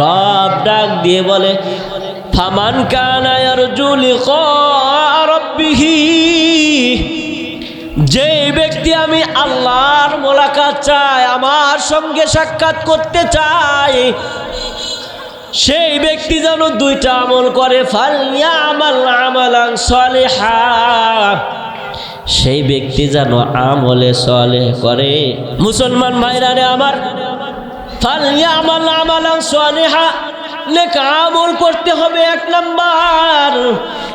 রব ডাক দিয়ে বলে, ফামান কানা ইয়ারজু লিকা রাব্বিহি? যে ব্যক্তি আমি আল্লাহর মোলাকাত চাই, আমার সঙ্গে সাক্ষাৎ করতে চাই, সেই ব্যক্তি যেন দুইটা আমল করে সেই ব্যক্তি যেন আমলে সলে করে। মুসলমান ভাইরারে আমার ফালিয়া আমাল আমালান সলিহা নেক আমল করতে হবে এক নাম্বার।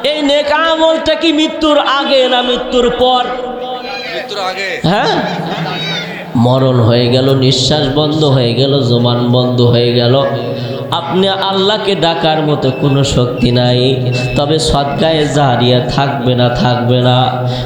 এই নেক আমলটা কি মৃত্যুর আগে না মৃত্যুর পর? মৃত্যুর আগে? হ্যাঁ? মরণ হয়ে গেল, নিঃশ্বাস বন্ধ হয়ে গেল জমান বন্ধ হয়ে গেল। আপনি আল্লাহকে ডাকার মতো কোনো শক্তি নাই, তবে সদগায়ে জাহারিয়া থাকবে না থাকবে না।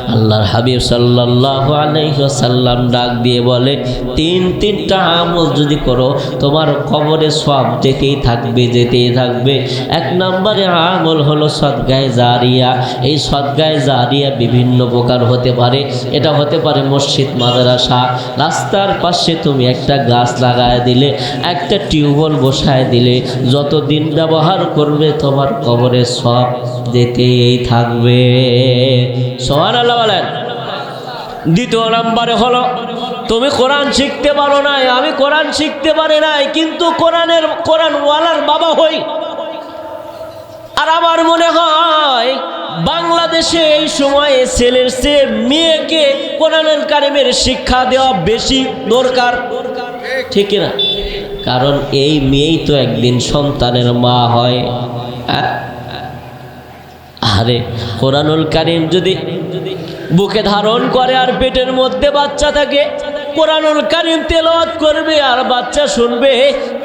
আল্লাহর হাবিব সাল্লাহ আলহ্লাম ডাক দিয়ে বলে, তিন তিনটা আমল যদি করো, তোমার কবরে সব যেতেই থাকবে যেতেই থাকবে। এক নম্বরে আমল হলো সদগায়ে জারিয়া। এই সদগায়ে জারিয়া বিভিন্ন প্রকার হতে পারে। এটা হতে পারে মসজিদ, মাদ্রাসা রাস্তার পাশে তুমি একটা গাছ লাগায় দিলে, একটা টিউবওয়েল বসায় দিলে যত দিন ব্যবহার করবে তোমার কবরে সব যেতেই থাকবে। সোহান আল্লাহ বলেন। দ্বিতীয় নাম্বারে হলো, তুমি কোরআন শিখতে পারো নাই, আমি কোরআন শিখতে পারি নাই, কিন্তু কোরআনের কোরআন ওয়ালার বাবা হই। আর আমার মনে হয় বাংলাদেশে এই সময়ে ছেলের চেয়ে মেয়েকে কোরআনের কারিমের শিক্ষা দেওয়া বেশি দরকার ঠিক না কারণ এই মেয়েই তো একদিন সন্তানের মা হয় হ্যাঁ? আরে, কোরআনুল কারিম যদি বুকে ধারণ করে আর পেটের মধ্যে বাচ্চা থাকে কোরআনুল কারিম তেলাওয়াত করবে আর বাচ্চা শুনবে,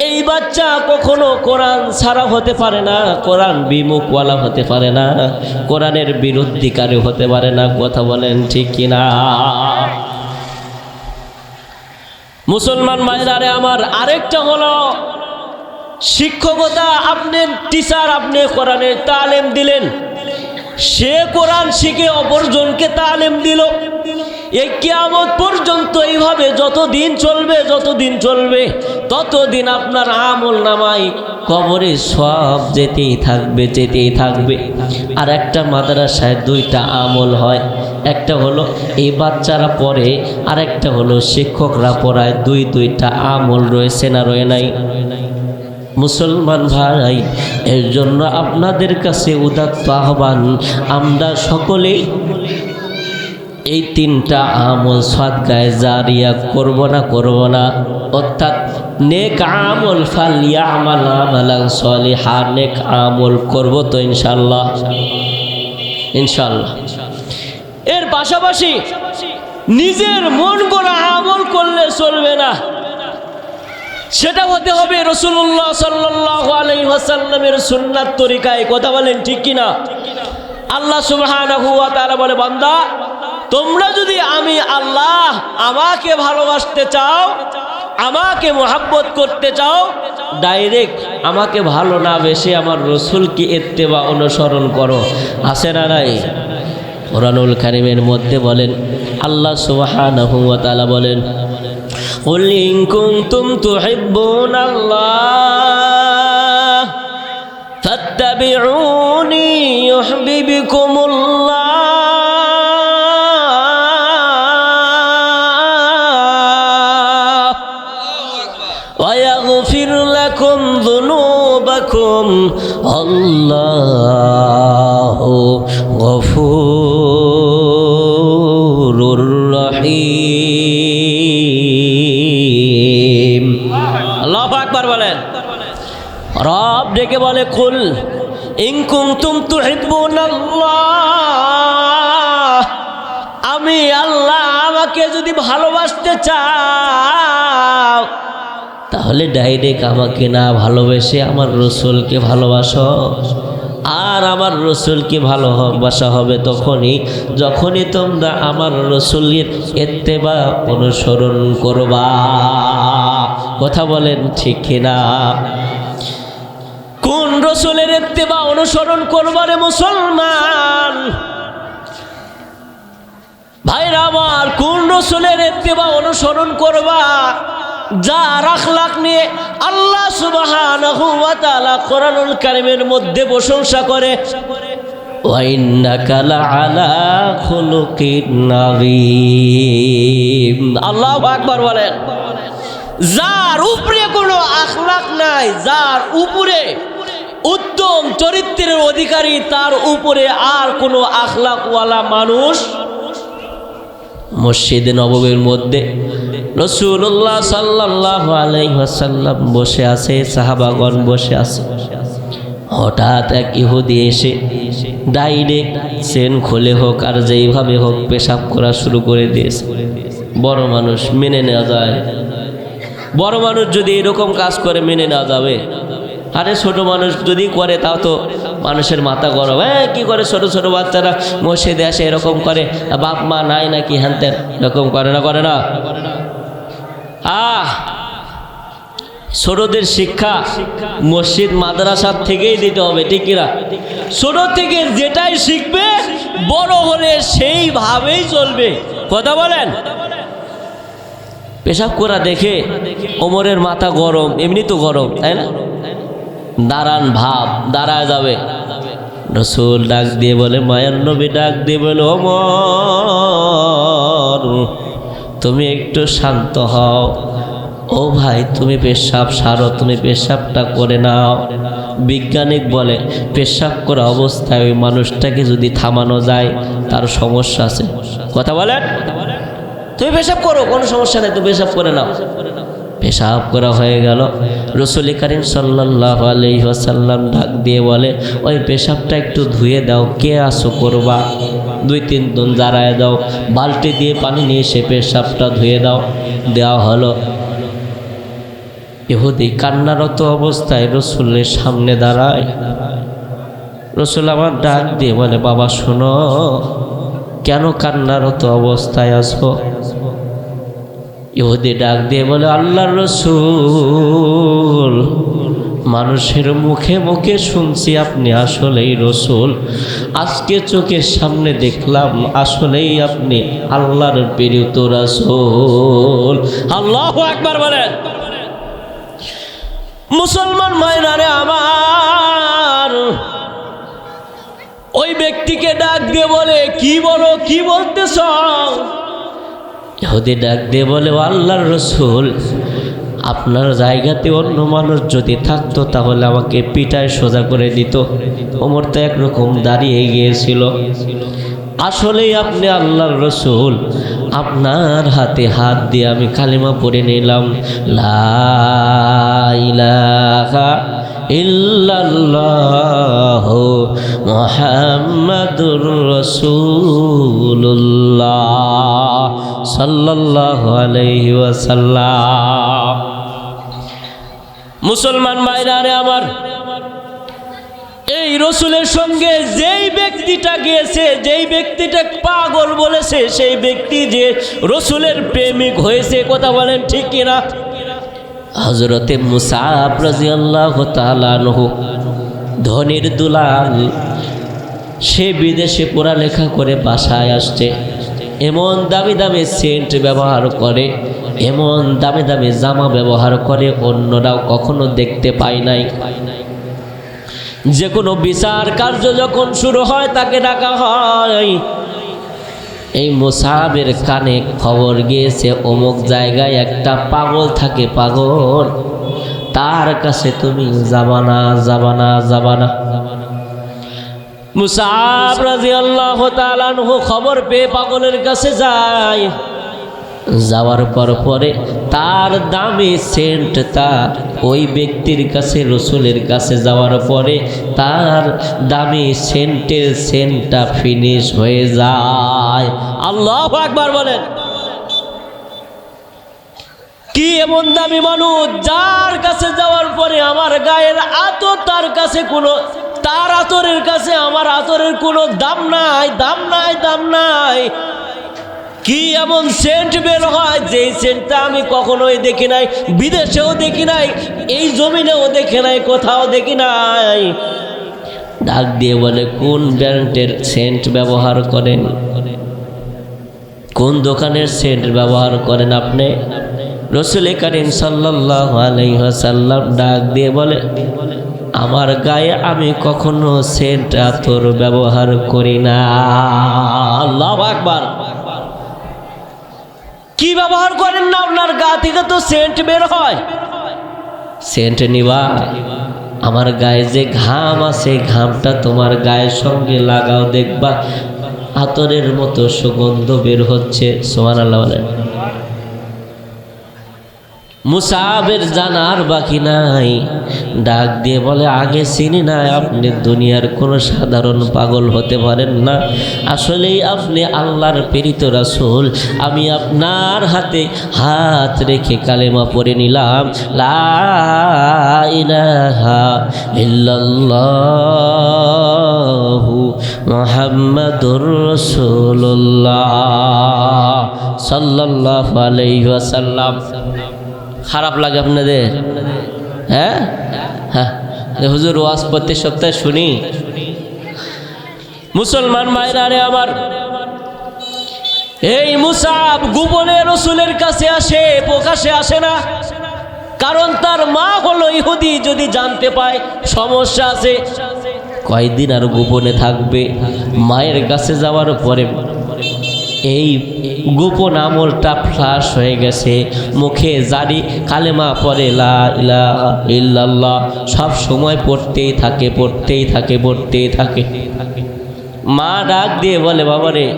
এই বাচ্চা কখনো কোরআন ছাড়া হতে পারে না, কোরআন বিমুখওয়ালা হতে পারে না, কোরআনের বিরুদ্ধিকারী হতে পারে না, কথা বলেন ঠিক কিনা? মুসলমান মায়েরারে আমার আরেকটা হলো, শিক্ষকতা আপনি, টিচার আপনি কোরআনের তালিম দিলেন, সে কোরআন শিখে অপরজনকে তালিম দিল এই কিয়ামত পর্যন্ত এইভাবে যতদিন চলবে যতদিন চলবে, ততদিন আপনার আমল নামাই কবরে সব যেতেই থাকবে যেতেই থাকবে। আর একটা মাদ্রাসায় দুইটা আমল হয়। একটা হলো এই বাচ্চারা পড়ে, আর একটা হলো শিক্ষকরা পড়ায়। দুই, দুইটা আমল রয়েছে না রয়ে নাই? মুসলমান ভাই, এর জন্য আপনাদের কাছে উদাত্ত আহ্বান। আমরা সকলেই এই তিনটা আমল সদগায় জারিয়া করব না করব না। অর্থাৎ নেক আমল ফালিয়া আমাল আমালান সলিহা নেক আমল করব তো ইনশাল্লাহ ইনশাল্লাহ এর পাশাপাশি নিজের মন করা আমল করলে চলবে না। সেটা হতে হবে রসুল্লাহ সাল্লাহ আলহিহাসাল্লামের সুন্নাত তরিকায়। কথা বলেন ঠিক কিনা? আল্লাহ তাআলা বলে, বান্দা তোমরা যদি আমি আল্লাহ আমাকে ভালোবাসতে চাও আমাকে মোহাব্বত করতে চাও ডাইরেক্ট আমাকে ভালো না বেশি আমার রসুলকে এত্তেবা অনুসরণ করো আসে না নাই কোরআনুল কারিমের মধ্যে বলেন আল্লাহ সুবহানাহু ওয়া তাআলা বলেন قل إن كنتم تحبون الله فاتبعوني يحببكم الله আল্লাহ গফুর রহিম। আল্লাহ আকবার বলেন। রব ডেকে বলে, কুল ইংকুম তুম তু আল্লাহ আমি আল্লাহ আমাকে যদি ভালোবাসতে চাই তাহলে ডাইরেক্ট আমাকে না ভালোবেসে আমার রসুলকে ভালোবাসো? আর আমার রসুলকে ভালোবাসা হবে তখনই, যখনই তোমরা আমার রসুলের এত্তেবা অনুসরণ করবা। কথা বলেন ঠিক কিনা? কোন রসুলের এত্তেবা অনুসরণ করবারে মুসলমান? ভাইরা আমার, কোন রসুলের এত্তেবা অনুসরণ করবা? যার আখলাক নিয়ে আল্লাহ সুবহানাহু ওয়া তাআলা কোরআনুল কারীমের মধ্যে প্রশংসা করে ওয়াইন্নাকা লাআলা খুলুকিন নাযীম আল্লাহু আকবার বলেন, যার উপরে কোনো আখলাক নাই, যার উপরে উত্তম চরিত্রের অধিকারী, তার উপরে আর কোনো আখলাকওয়ালা মানুষ মসজিদে নববীর মধ্যে রসুল্লাহ সাল্লাহ আলাইসাল্লাম বসে আছে, সাহাবাগণ বসে আছে। হঠাৎ এক ইহুদি এসে ডাইরেক্ট সেন খোলে হোক আর যেইভাবে হোক পেশাব করা শুরু করে দিয়েছে। বড় মানুষ মেনে নেওয়া যায়। বড় মানুষ যদি এরকম কাজ করে, মেনে নেওয়া যাবে। আরে ছোট মানুষ যদি করে, তাও তো মানুষের মাথা গরম। হ্যাঁ কী করে ছোট ছোট বাচ্চারা মসজিদে আসে এরকম করে? বাপ মা নাই নাকি হ্যান এরকম করে না করে না। আহ, ছোটদের শিক্ষা মসজিদ মাদ্রাসার থেকেই দিতে হবে, ঠিক কিনা? ছোট থেকে যেটাই শিখবে, বড় হলে সেইভাবেই চলবে। কথা বলেন? পেশাব করা দেখে ওমরের মাথা গরম, এমনি তো গরম, তাই না? দাঁড়ান ভাব, দাঁড়ায় যাবে। রসুল ডাক দিয়ে বলে, মায়ের নবী ডাক দিয়ে বলে, ওমর তুমি একটু শান্ত হও। ও ভাই, তুমি পেশাব সারো, তুমি পেশাবটা করে নাও। বিজ্ঞানিক বলে, পেশাব করা অবস্থায় ওই মানুষটাকে যদি থামানো যায়, তার সমস্যা আছে। কথা বলেন? তুমি পেশাব করো, কোনো সমস্যা নেই, তুমি পেশাব করে নাও। পেশাব করা হয়ে গেল। রসুল করিম সাল্লাহ আলহিহাসাল্লাম ডাক দিয়ে বলে, ওই পেশাবটা একটু ধুয়ে দাও, কে আসো করবা? দুই তিন দিন দাঁড়ায় দাও, বালতি দিয়ে পানি নিয়ে সে পেশাবটা ধুয়ে দাও। দেওয়া হলো। ইহুদি কান্নারত অবস্থায় রসুলের সামনে দাঁড়ায়। রসুল আমার ডাক দিয়ে বলে, বাবা, শোনো, কেন কান্নারত অবস্থায় আসো ইহুদি ডাক দিয়ে বলে আল্লাহ রসুল মানুষের মুখে মুখে শুনছি আপনি আসলেই রসুল। আজকে চোখের সামনে দেখলাম আসলেই আপনি আল্লাহর প্রেরিত রসুল। আল্লাহ একবার বলেন। মুসলমান মায়নারে আমার ওই ব্যক্তিকে ডাক দিয়ে বলে, কি বলো, কি বলতেছ? ইহুদি ডাক দিয়ে বলে, "ও আল্লাহর রসুল আপনার জায়গাতে অন্য মানুষ যদি থাকতো, তাহলে আমাকে পিটায় সোজা করে দিত। ওমর তো একরকম দাঁড়িয়ে গিয়েছিল। আসলেই আপনি আল্লাহর রসুল। আপনার হাতে হাত দিয়ে আমি কালিমা পরে নিলাম। লা ইলাহা ইল্লাল্লাহ মুহাম্মাদুর রাসূলুল্লাহ সাল্লাল্লাহু আলাইহি ওয়াসাল্লাম। মুসলমান ভাইরারে আমার, এই রসুলের সঙ্গে যেই ব্যক্তিটা গিয়েছে, যেই ব্যক্তিটা পাগল বলেছে, সেই ব্যক্তি যে রসুলের প্রেমিক হয়েছে, কথা বলেন ঠিক কিনা? হজরতে মুসাফ রাজি আল্লাহ তালানহু ধনির দুলাল, সে বিদেশে পড়ালেখা করে বাসায় আসছে। এমন দামি দামি সেন্ট ব্যবহার করে, এমন দামি দামি জামা ব্যবহার করে অন্যরাও কখনো দেখতে পায় নাই। যে কোনো বিচার কার্য যখন শুরু হয়, তাকে ডাকা হয়। এই মোসাহাবের কানে খবর গিয়েছে, অমুক জায়গায় একটা পাগল থাকে পাগল। তার কাছে তুমি যাবানা যাবানা যাবানা। রাজি খবর পেয়ে পাগলের কাছে যায়। যাওয়ার পর পরে তার দামি সেন্ট তার ওই ব্যক্তির কাছে, রসুলের কাছে যাওয়ার পরে তার দামি সেন্টের সেন্টটা ফিনিশ হয়ে যায়। আল্লাহ একবার বলেন। কি এমন দামি মানুষ, যার কাছে যাওয়ার পরে আমার গায়ের আতর, তার কাছে কোনো, তার আতরের কাছে আমার আতরের কোনো দাম নাই দাম নাই দাম নাই। কি এমন সেন্ট বের হয়? যেই সেন্টটা আমি কখনোই দেখি নাই, বিদেশেও দেখি নাই, এই জমিনেও দেখি নাই, কোথাও দেখি নাই। ডাক দিয়ে বলে, কোন ব্র্যান্ডের সেন্ট ব্যবহার করেন? কোন দোকানের সেন্ট ব্যবহার করেন আপনি? রসুল করিম সাল্লাহ আলাইসাল্লাম ডাক দিয়ে বলে, আমার গায়ে আমি কখনো সেন্ট আতর ব্যবহার করি না। আল্লাহ আকবার। কি ব্যবহার করেন না আপনার গা থেকে তো সেন্ট বের হয়? সেন্ট নিবা, আমার গায়ে যে ঘাম আছে, ঘামটা তোমার গায়ের সঙ্গে লাগাও, দেখবা আতরের মতো সুগন্ধ বের হচ্ছে সোমান আল্লাহ বলেন। মুসাবের জানার বাকি নাই। ডাক দিয়ে বলে, আগে চিনি না, আপনি দুনিয়ার কোনো সাধারণ পাগল হতে পারেন না। আসলেই আপনি আল্লাহর প্রেরিত রাসুল। আমি আপনার হাতে হাত রেখে কালেমা পড়ে নিলাম। লা ইলাহা ইল্লাল্লাহু মুহাম্মাদুর রাসূলুল্লাহ সাল্লাল্লাহু আলাইহি ওয়াসাল্লাম। খারাপ লাগে আপনাদের? হ্যাঁ? হ্যাঁ। হুজুর ওয়াজ প্রত্যেক সপ্তাহে শুনি। মুসলমান ভাইরা রে আমার, এই মুসাব গোপনে রসুলের কাছে আসে, প্রকাশে আসে না। কারণ তার মা হলো ইহুদি, যদি জানতে পায় সমস্যা আছে। কয়দিন আর গোপনে থাকবে? মায়ের কাছে যাওয়ার পরে এই গোপন আমলটা ফ্লাশ হয়ে গেছে। মুখে জারি কালেমা পরে লা ইলাহা ইল্লাল্লাহ সব সময় পড়তেই থাকে পড়তেই থাকে পড়তেই থাকে। মা ডাক দিয়ে বলে বাবা রে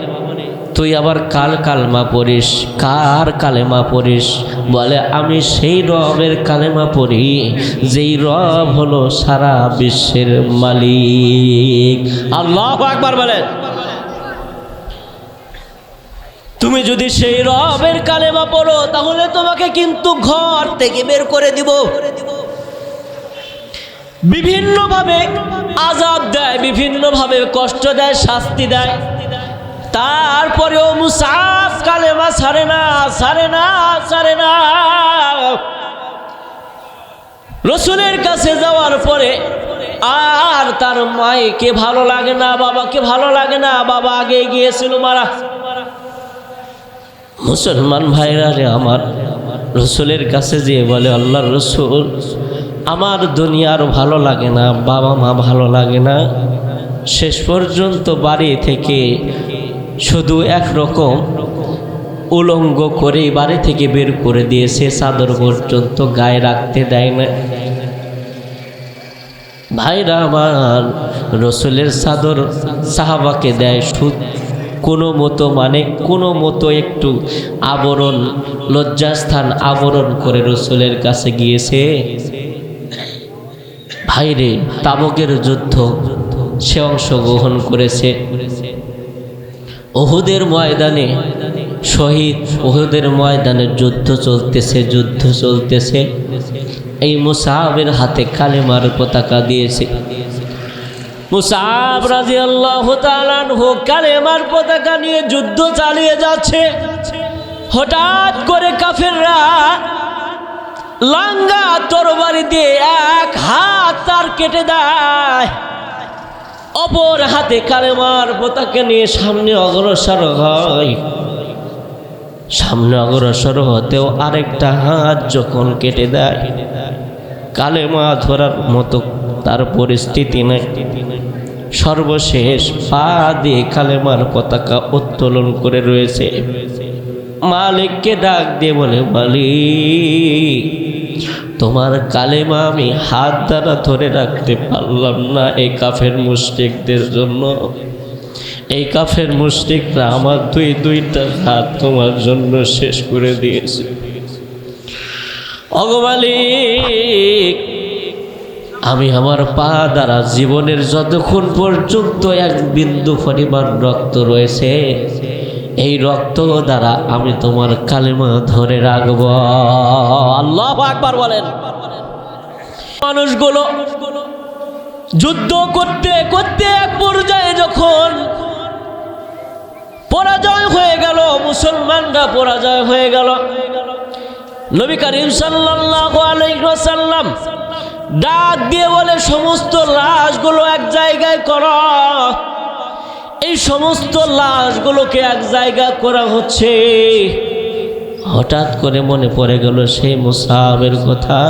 তুই আবার কাল কালমা পড়িস? কার কালেমা পড়িস? বলে, আমি সেই রবের কালেমা পড়ি, যেই রব হলো সারা বিশ্বের মালিক। আল্লাহ আকবার বলেন। তুমি যদি সেই রবের কালেমা পড়ো, তাহলে তোমাকে কিন্তু ঘর থেকে বের করে দিব। বিভিন্নভাবে আজাব দেয়, বিভিন্নভাবে কষ্ট দেয়, শাস্তি দেয়। তারপরেও মুসাফ কালেমা ছাড়ে না সারে না সারে না। রসুলের কাছে যাওয়ার পরে আর তার মায়েকে ভালো লাগে না, বাবাকে ভালো লাগে না, বাবা আগে গিয়েছিল মারা। মুসলমান ভাইরা রে আমার, রসুলের কাছে যেয়ে বলে, আল্লাহ রসুল, আমার দুনিয়ার ভালো লাগে না, বাবা মা ভালো লাগে না। শেষ পর্যন্ত বাড়ি থেকে শুধু একরকম উলঙ্গ করে বাড়ি থেকে বের করে দিয়েছে, চাদর পর্যন্ত গায়ে রাখতে দেয় না। ভাইরা আমার, রসুলের চাদর সাহাবাকে দেয় সুদ। কোনো মতো মানে কোনো মতো একটু আবরণ, লজ্জাস্থান আবরণ করে রসুলের কাছে গিয়েছে। ভাইরে, তাবকের যুদ্ধ, সে অংশগ্রহণ করেছে। ওহুদের ময়দানে, শহীদ ওহুদের ময়দানে যুদ্ধ চলতেছে যুদ্ধ চলতেছে। এই মুসাহাবের হাতে কালেমার পতাকা দিয়েছে। মুসাব রাজি আল্লাহ হোক কালেমার পতাকা নিয়ে যুদ্ধ চালিয়ে যাচ্ছে। হঠাৎ করে কাফেররা লাঙ্গা তরবারি দিয়ে এক হাত তার কেটে দেয়। অপর হাতে কালেমার পতাকা নিয়ে সামনে অগ্রসর হয়। সামনে অগ্রসর হতেও আরেকটা হাত যখন কেটে দেয়, কালেমা ধরার মতো তার পরিস্থিতি নেই। সর্বশেষ পা দিয়ে কালেমার পতাকা উত্তোলন করে রয়েছে। মালিককে ডাক দিয়ে বলে, মালিক, তোমার কালেমা আমি হাত দ্বারা ধরে রাখতে পারলাম না এই কাফের মুশরিকদের জন্য। এই কাফের মুশরিকরা আমার দুই দুইটা হাত তোমার জন্য শেষ করে দিয়েছে। অগমালিক আমি আমার পা দ্বারা জীবনের যতক্ষণ পর্যন্ত এক বিন্দু পরিমাণ রক্ত রয়েছে, এই রক্ত দ্বারা আমি তোমার কালেমা ধরে রাখব। আল্লাহ আকবার বলেন। মানুষগুলো যুদ্ধ করতে করতে এক পর্যায়ে যখন পরাজয় হয়ে গেল, মুসলমানরা পরাজয় হয়ে গেল। নবী করিম সাল্লাল্লাহু আলাইহি ওয়াসাল্লাম ডাক দিয়ে বলে, সমস্ত লাশগুলো এক জায়গায় করো। এই সমস্ত লাশগুলোকে এক জায়গা করা হচ্ছে। হঠাৎ করে মনে পড়ে গেল, সেই মুসাবের কথা।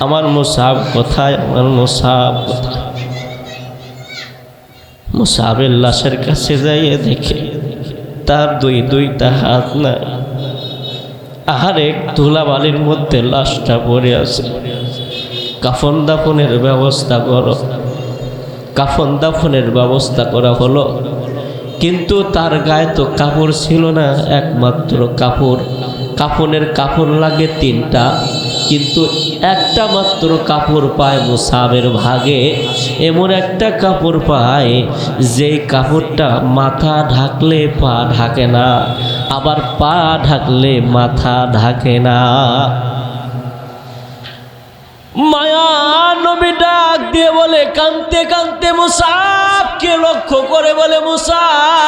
আমার মুসাব কোথায়? আমার মুসাব কোথায়? মুসাবের লাশের কাছে যাইয়ে দেখে তার দুই দুইটা হাত নাই। এক ধুলাবালির মধ্যে লাশটা পড়ে আছে। কাফন দাফনের ব্যবস্থা করো। কাফন দাফনের ব্যবস্থা করা হলো। কিন্তু তার গায়ে তো কাপড় ছিল না, একমাত্র কাপড়। কাফনের কাপড় লাগে তিনটা। কিন্তু একটা মাত্র কাপড় পায় মুসাবের ভাগে, এমন একটা কাপড় পায় যেই কাপড়টা মাথা ঢাকলে পা ঢাকে না, আবার পা ঢাকলে মাথা ঢাকে না। মায়া নবী ডাক দিয়ে বলে কানতে কানতে মুসাফকে লক্ষ্য করে বলে মুসাফ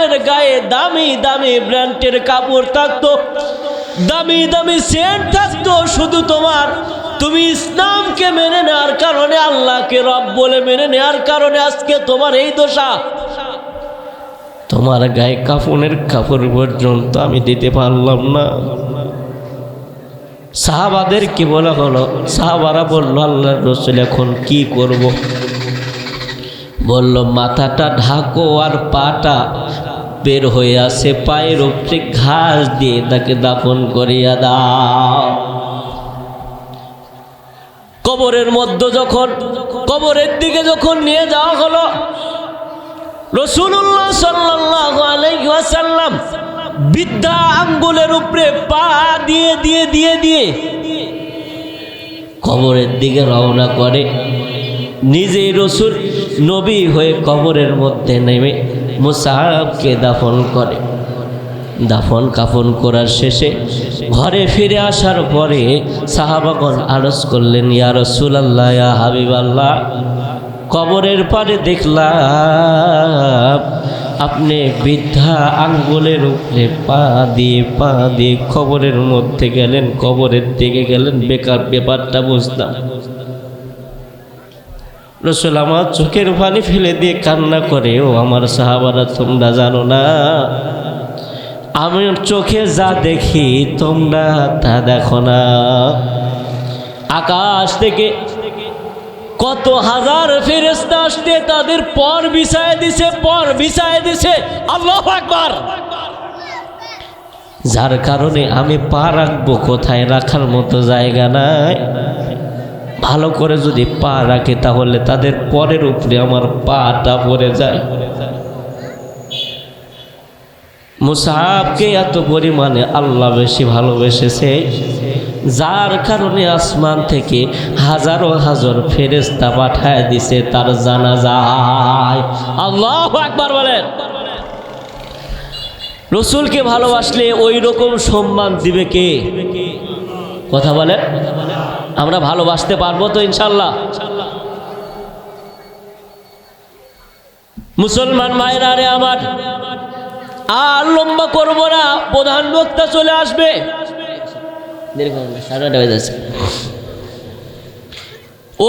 মুসাবের গায়ে দামি দামি ব্র্যান্ডের কাপড় থাকতো, দামি দামি সেন্ট থাকতো, শুধু তোমার। তুমি ইসলামকে মেনে নেওয়ার কারণে, আল্লাহকে রব বলে মেনে নেওয়ার কারণে আজকে তোমার এই দশা। তোমার গায়ে কাফনের কাপড় পর্যন্ত আমি দিতে পারলাম না। সাহাবাদের কি বলা হলো? সাহাবারা বলল আল্লাহ রসুল এখন কি করব। বলল, মাথাটা ঢাকো আর পাটা বের হয়ে আসে পায়ের উপরে ঘাস দিয়ে তাকে দাফন করিয়া দাও। কবরের মধ্যে যখন, কবরের দিকে যখন নিয়ে যাওয়া হলো রসুল্লাহ সাল্লাহ আলাইসাল্লাম বিদ্যা আঙ্গুলের উপরে পা দিয়ে দিয়ে দিয়ে দিয়ে কবরের দিকে রওনা করে। নিজেই রসুল নবী হয়ে কবরের মধ্যে নেমে মুসাহাবকে দাফন করে। দাফন কাফন করার শেষে ঘরে ফিরে আসার পরে সাহাবাগন আরজ করলেন, ইয়া রসুলাল্লাহ, ইয়া হাবিব আল্লাহ কবরের পারে দেখলাম আপনি বৃদ্ধা আঙ্গুলের উপরে পা দিয়ে পা দিয়ে কবরের মধ্যে গেলেন, কবরের দিকে গেলেন, বেকার ব্যাপারটা বুঝলাম। রসুল আমার চোখের পানি ফেলে দিয়ে কান্না করে, ও আমার সাহাবারা, তোমরা জানো না, আমি চোখে যা দেখি তোমরা তা দেখো না। আকাশ থেকে কত হাজার ফেরেস্তা আসতে তাদের পর বিছায় দিছে, পর বিছায় দিছে। আল্লাহ একবার যার কারণে আমি পা রাখব, কোথায় রাখার মতো জায়গা নাই। ভালো করে যদি পা রাখে, তাহলে তাদের পরের উপরে আমার পাটা পড়ে যায়। মুসাহাবকে এত পরিমাণে আল্লাহ বেশি ভালোবেসেছে, যার কারণে আসমান থেকে হাজারো হাজার ফেরেস্তা পাঠায় দিছে তার জানা যায় আল্লাহ একবার বলেন। রসুলকে ভালোবাসলে ওই রকম সম্মান দিবে কে? কথা বলে আমরা ভালোবাসতে পারব তো ইনশাল্লাহ। মুসলমান মায়েরা রে আমার, আর লম্বা করব না, প্রধান বক্তা চলে আসবে।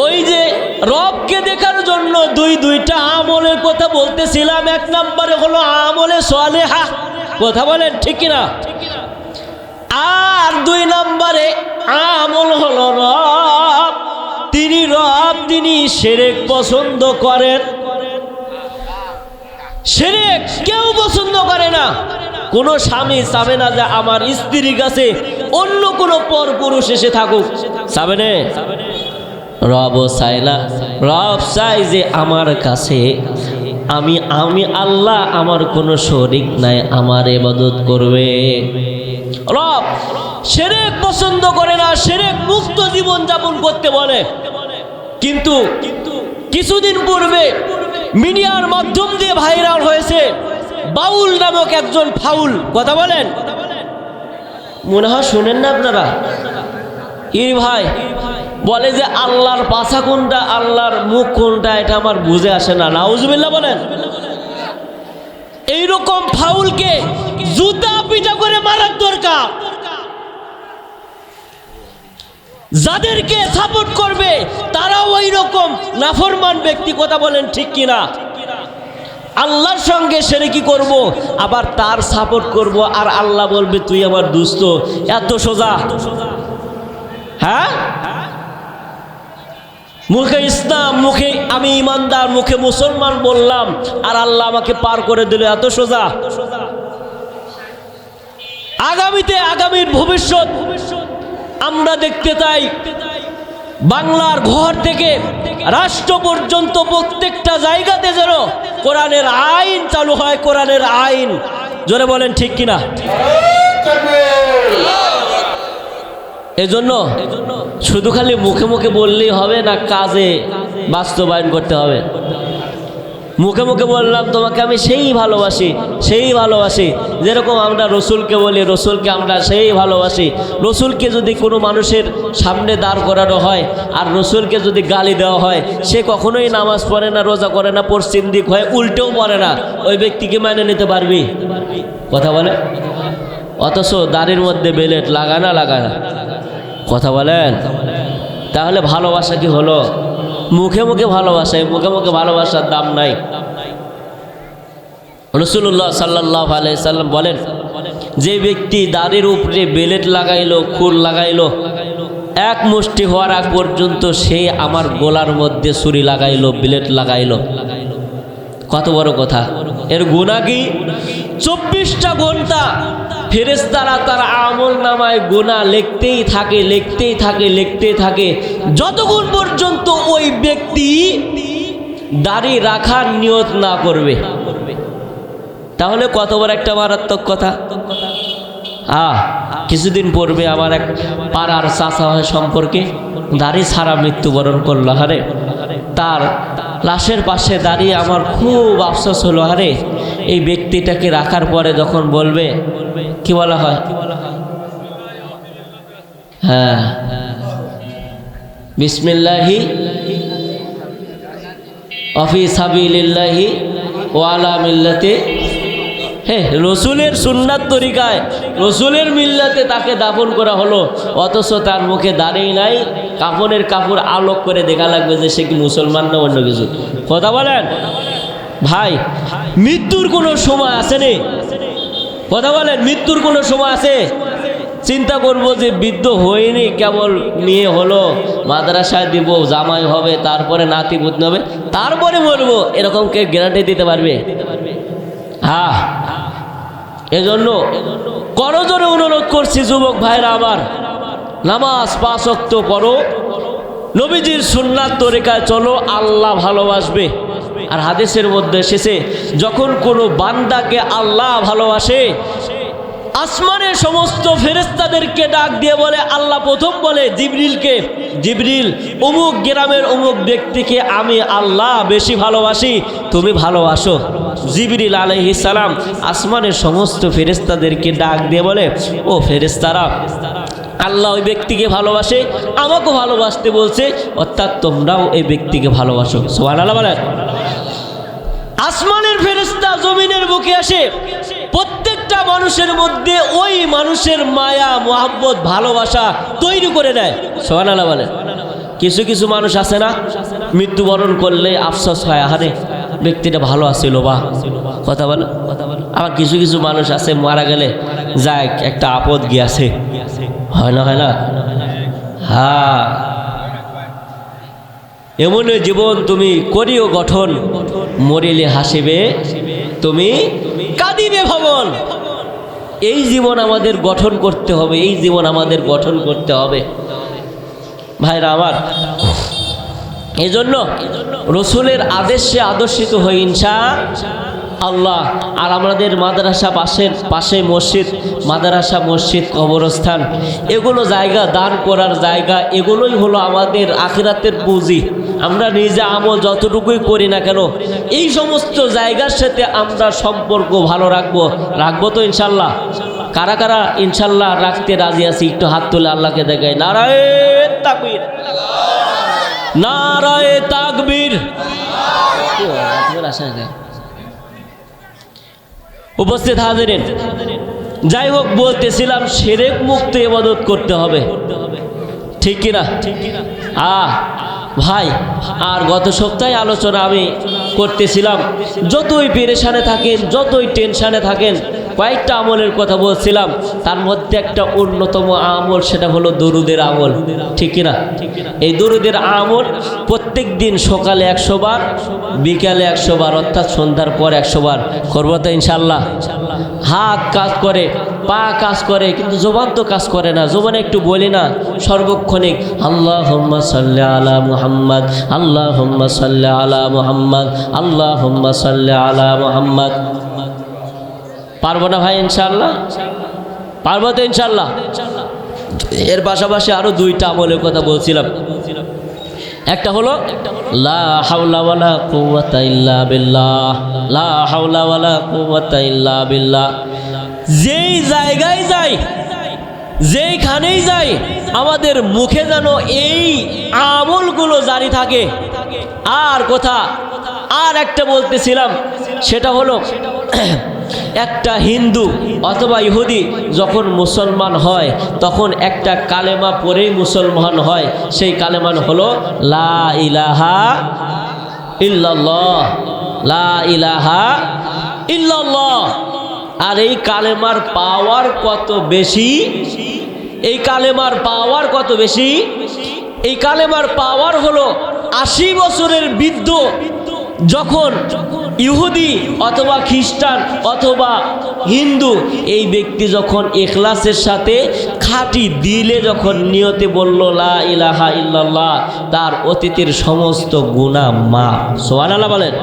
ওই যে রবকে দেখার জন্য দুই দুইটা আমলের কথা বলতেছিলাম, এক নম্বরে হলো আমলে সোয়ালেহা কথা বলেন, ঠিক কিনা? আর দুই নম্বরে আমল হলো রব। তিনি রব, তিনি সেরেক পছন্দ করেন। সেরেক কেউ পছন্দ করে না। কোনো স্বামী চাবে না যে আমার স্ত্রীর কাছে অন্য কোনো পর পুরুষ এসে থাকুক। চাবে না? রব চাই না। রব চাই যে আমার কাছে আমি আমি আল্লাহ, আমার কোনো শরিক নাই, আমার এবাদত করবে। রব, সেরেক পছন্দ করে না, সেরেক মুক্ত জীবন যাপন করতে বলে। কিন্তু কিছুদিন পূর্বে মিডিয়ার মাধ্যম দিয়ে ভাইরাল হয়েছে বাউল নামক একজন ফাউল। কথা বলেন? মনে হয় শোনেন না আপনারা? ইর ভাই, বলে যে আল্লাহর পাছা কোনটা, আল্লাহর মুখ কোনটা, এটা আমার বুঝে আসে না। নাউজুবিল্লাহ বলেন। এইরকম ফাউলকে জুতা পিটা করে মারার দরকার। যাদেরকে সাপোর্ট করবে, তারাও ওই রকম নাফরমান ব্যক্তি, কথা বলেন ঠিক কিনা? আল্লাহর সঙ্গে সেরে কি করব? আবার তার সাপোর্ট করব, আর আল্লাহ বলবে, তুই আমার দুস্থ এত সোজা। হ্যাঁ? মুখে ইসলাম মুখে আমি ইমানদার মুখে মুসলমান বললাম আর আল্লাহ আমাকে পার করে দিল এত সোজা। আগামীতে আগামীর ভবিষ্যৎ আমরা দেখতে চাই। বাংলার ঘর থেকে রাষ্ট্র পর্যন্ত প্রত্যেকটা জায়গাতে যেন কোরআনের আইন চালু হয় কোরআনের আইন। জোরে বলেন ঠিক কিনা? এজন্য শুধু খালি মুখে মুখে বললেই হবে না কাজে বাস্তবায়ন করতে হবে? মুখে মুখে বললাম, তোমাকে আমি সেই ভালোবাসি সেই ভালোবাসি। যেরকম আমরা রসুলকে বলি, রসুলকে আমরা সেই ভালোবাসি। রসুলকে যদি কোনো মানুষের সামনে দাঁড় করানো হয়, আর রসুলকে যদি গালি দেওয়া হয়, সে কখনোই নামাজ পড়ে না, রোজা করে না, পশ্চিম দিক হয় উল্টেও পড়ে না। ওই ব্যক্তিকে মেনে নিতে পারবি? কথা বলে? অথচ দাড়ির মধ্যে বেলেট লাগানা লাগানা কথা বলেন? তাহলে ভালোবাসা কি হলো? মুখে মুখে ভালোবাসা, মুখে মুখে ভালোবাসার দাম নাই। রসুল্লাহ সাল্লাহ সাল্লাম বলেন, যে ব্যক্তি দাড়ির উপরে বেলেট লাগাইলো, খুর লাগাইলো, এক মুষ্টি হওয়ার আগ পর্যন্ত সে আমার গোলার মধ্যে ছুরি লাগাইলো, বিলেট লাগাইলো। কত বড় কথা। এর গুণা কি? চব্বিশটা ঘণ্টা ফেরেস্তারা তার আমল নামায় গুণা লিখতেই থাকে লিখতেই থাকে লিখতেই থাকে। যতক্ষণ পর্যন্ত ওই ব্যক্তি দাড়ি রাখার নিয়ত না করবে। তাহলে কত বড় একটা মারাত্মক কথা। আহ, কিছুদিন পূর্বে আমার এক পাড়ার হয় সম্পর্কে দাড়ি ছাড়া মৃত্যুবরণ করল হারে তার লাশের পাশে দাঁড়িয়ে আমার খুব আফসোস হলো, আরে। এই ব্যক্তিটাকে রাখার পরে যখন বলবে, কি বলা হয়? হ্যাঁ। বিসমিল্লাহি অফিস হাবিল্লাহি ওয়ালা মিল্লাতে। হ্যাঁ রসুলের সুন্নাত তরিকায়, রসুলের মিল্লাতে তাকে দাফন করা হলো, অথচ তার মুখে দাঁড়িয়ে নাই, কাপড়ের কাপড় আলোক করে দেখা লাগবে যে সে কি মুসলমান না অন্য কিছু। কথা বলেন? ভাই মৃত্যুর কোনো সময় আছে নে? কথা বলেন, মৃত্যুর কোনো সময় আছে চিন্তা করব যে বৃদ্ধ হয়নি, কেবল নিয়ে হলো, মাদ্রাসায় দিব, জামাই হবে, তারপরে নাতি বুদ্ধি হবে, তারপরে মরবো এরকম কে গ্যারান্টি দিতে পারবে? হ্যাঁ। এজন্য করজোরে অনুরোধ করছি, যুবক ভাইরা আমার, নামাজ পাঁচ অক্ত পড়ো, নবীজির সুন্নাত তরিকায় চলো, আল্লাহ ভালোবাসবে। আর হাদিসের মধ্যে এসেছে, যখন কোনো বান্দাকে আল্লাহ ভালোবাসে আসমানের সমস্ত ফেরেস্তাদেরকে ডাক দিয়ে বলে, আল্লাহ প্রথম বলে, জিবরিলকে, জিবরিল, অমুক গ্রামের অমুক ব্যক্তিকে আমি আল্লাহ বেশি ভালোবাসি, তুমি ভালোবাসো। জিবরিল আলহি সালাম আসমানের সমস্ত ফেরেস্তাদেরকে ডাক দিয়ে বলে, ও ফেরেস্তারা আল্লাহ ওই ব্যক্তিকে ভালোবাসে, আমাকেও ভালোবাসতে বলছে, অর্থাৎ তোমরাও এই ব্যক্তিকে ভালোবাসো। সোহান আল্লাহ বলেন। আসমানের ফেরেস্তা জমিনের বুকে আসে। প্রত্যেকটা মানুষের মধ্যে ওই মানুষের মায়া, মোহাব্বত, ভালোবাসা তৈরি করে দেয়। সোহান আল্লাহ বলেন কিছু কিছু মানুষ আছে না, মৃত্যুবরণ করলে আফসোস হয়, আহারে, ব্যক্তিটা ভালো আছিল বা। কথা বলে কথা বলে আবার কিছু কিছু মানুষ আছে, মারা গেলে যাক একটা আপদ গিয়াছে। হয় না হয় না? হ্যাঁ। এমন জীবন তুমি করিও গঠন। মরিলে হাসিবে, তুমি কাঁদিবে ভবন। এই জীবন আমাদের গঠন করতে হবে, এই জীবন আমাদের গঠন করতে হবে। ভাইরা আমার, এজন্য জন্য রসুলের আদেশে আদর্শিত হয়ে ইনশা আল্লাহ আর আমাদের মাদ্রাসা পাশের, পাশে মসজিদ, মাদ্রাসা মসজিদ কবরস্থান। এগুলো জায়গা, দান করার জায়গা, এগুলোই হলো আমাদের আখিরাতের পুঁজি। আমরা নিজে আমল যতটুকুই করি না কেন, এই সমস্ত জায়গার সাথে আমরা সম্পর্ক ভালো রাখব। রাখব তো ইনশাল্লাহ। কারা কারা ইনশাল্লাহ রাখতে রাজি আছি, একটু হাত তুলে আল্লাহকে দেখায় নারায়ণ তাকবীর। নারায় তাকবীর। আসে কেন? উপস্থিত হাজিরেন। যাই হোক, বলতেছিলাম, সেরেক মুক্ত এবাদত করতে হবে। ঠিক কিনা আ ভাই, আর গত সপ্তাহে আলোচনা আমি করতেছিলাম, যতই পেরেশানে থাকেন, যতই টেনশানে থাকেন কয়েকটা আমলের কথা বলছিলাম, তার মধ্যে একটা অন্যতম আমল সেটা হলো দরুদের আমল। ঠিক না এই দরুদের আমল প্রত্যেক দিন সকালে একশো বার, বিকালে একশো বার, অর্থাৎ সন্ধ্যার পর একশো বার করব তো ইনশাল্লাহ হাত কাজ করে, পা কাজ করে, কিন্তু জোবান তো কাজ করে না, জবানে একটু বলি না, সর্বক্ষণিক আল্লাহ সাল্লাহ আলা মুহাম্মদ আল্লাহ সাল্লাহ আলা মুহাম্মদ আল্লাহ হোম্মা সাল্লাহ আলা মুহাম্মদ। পারব না ভাই ইনশাল্লাহ পারব তো ইনশাল্লাহ এর পাশাপাশি আরও দুইটা আমলের কথা বলছিলাম। একটা হলো, লা হাওলা ওয়ালা কুওয়াতা ইল্লা লা হাওলা ওয়ালা কুওয়াতা ইল্লা বিল্লাহ। যেই জায়গায় যাই, যেইখানেই যাই, আমাদের মুখে যেন এই আমলগুলো জারি থাকে। আর কথা, আর একটা বলতেছিলাম, সেটা হলো একটা হিন্দু অথবা ইহুদি যখন মুসলমান হয়, তখন একটা কালেমা পরেই মুসলমান হয়। সেই কালেমান হলো, লা ইলাহা ইল্লাল্লাহ, লা ইলাহা ইল্লাল্লাহ। আর এই কালেমার পাওয়ার কত বেশি? এই কালেমার পাওয়ার কত বেশি? এই কালেমার পাওয়ার হলো আশি বছরের বৃদ্ধ যখন ইহুদি অথবা খ্রিস্টান অথবা হিন্দু, এই ব্যক্তি যখন এখলাসের সাথে খাঁটি দিলে যখন নিয়তে বলল, লা ইলাহা ইল্লাল্লাহ তার অতীতের সমস্ত গুণা মাপ সোহানাল্লাহ বলেন।